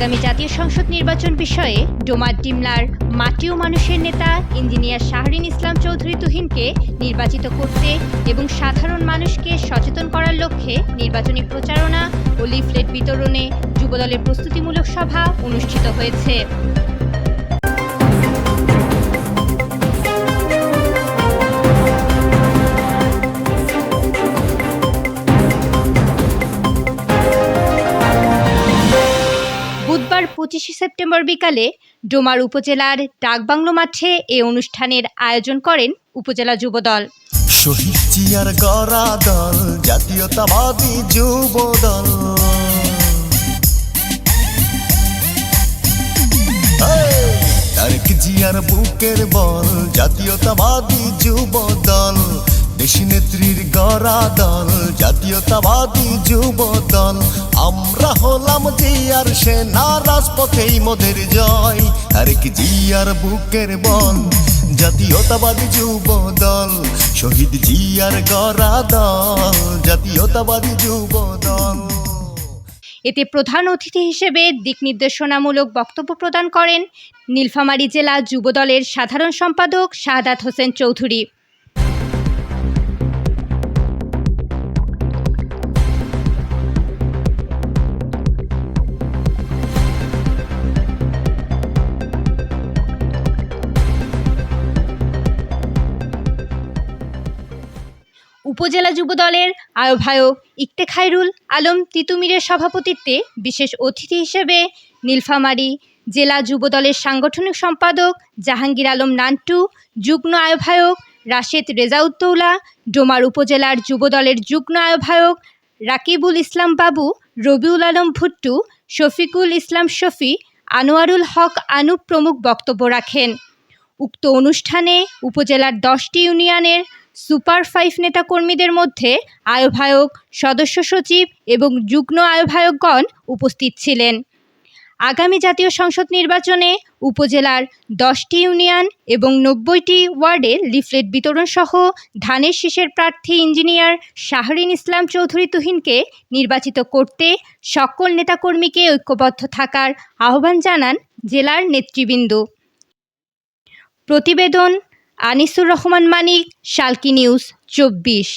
আগামী জাতীয় সংসদ নির্বাচন বিষয়ে ডোমার ডিমলার মাটি ও মানুষের নেতা ইঞ্জিনিয়ার শাহরিন ইসলাম চৌধুরী তুহিনকে নির্বাচিত করতে এবং সাধারণ মানুষকে সচেতন করার লক্ষ্যে নির্বাচনী প্রচারণা ও লিফলেট বিতরণে যুবদলের প্রস্তুতিমূলক সভা অনুষ্ঠিত হয়েছে। পঁচিশে সেপ্টেম্বর বিকালে ডোমার উপজেলার ডাকবাংলো মাঠে এ অনুষ্ঠানের আয়োজন করেন উপজেলা যুবদল। শহীদ জিয়ার গড়া জাতীয়তাবাদী যুব দল এই, তারেক জিয়ার বুকের জাতীয়তাবাদী যুব দল দেশি নেত্রীর গড়া দল জাতীয়তাবাদী যুব দল আমরা হলাম জিয়ার সেনা রাজপথেই মোদের জয়। তারেক জিয়ার বুকের বল, জাতীয়তাবাদী যুব দল, শহীদ জিয়ার গড়া দল, জাতীয়তাবাদী যুব দল। এতে প্রধান অতিথি হিসেবে দিক নির্দেশনামূলক বক্তব্য প্রদান করেন নীলফামারী জেলা যুবদলের সাধারণ সম্পাদক শাহাদাত হোসেন চৌধুরী। উপজেলা যুবদলের আহ্বায়ক ইকতে খায়রুল আলম তিতুমিরের সভাপতিত্বে বিশেষ অতিথি হিসেবে নীলফামারী জেলা যুবদলের সাংগঠনিক সম্পাদক জাহাঙ্গীর আলম নান্টু, যুগ্ম আহ্বায়ক রাশেদ রেজাউদ্দৌলা, ডোমার উপজেলার যুবদলের যুগ্ম আহ্বায়ক রাকিবুল ইসলাম বাবু, রবিউল আলম ভুট্টু, শফিকুল ইসলাম শফি, আনোয়ারুল হক আনু প্রমুখ বক্তব্য রাখেন। উক্ত অনুষ্ঠানে উপজেলার দশটি ইউনিয়নের সুপার ফাইভ নেতাকর্মীদের মধ্যে আহ্বায়ক, সদস্য সচিব এবং যুগ্ম আহ্বায়কগণ উপস্থিত ছিলেন। আগামী জাতীয় সংসদ নির্বাচনে উপজেলার দশটি ইউনিয়ন এবং নব্বইটি ওয়ার্ডে লিফলেট বিতরণ সহ ধানের শীষের প্রার্থী ইঞ্জিনিয়ার শাহরিন ইসলাম চৌধুরী তুহিনকে নির্বাচিত করতে সকল নেতাকর্মীকে ঐক্যবদ্ধ থাকার আহ্বান জানান জেলার নেতৃবৃন্দ। প্রতিবেদন আনিসুর রহমান মানিক শালকি নিউজ চব্বিশ।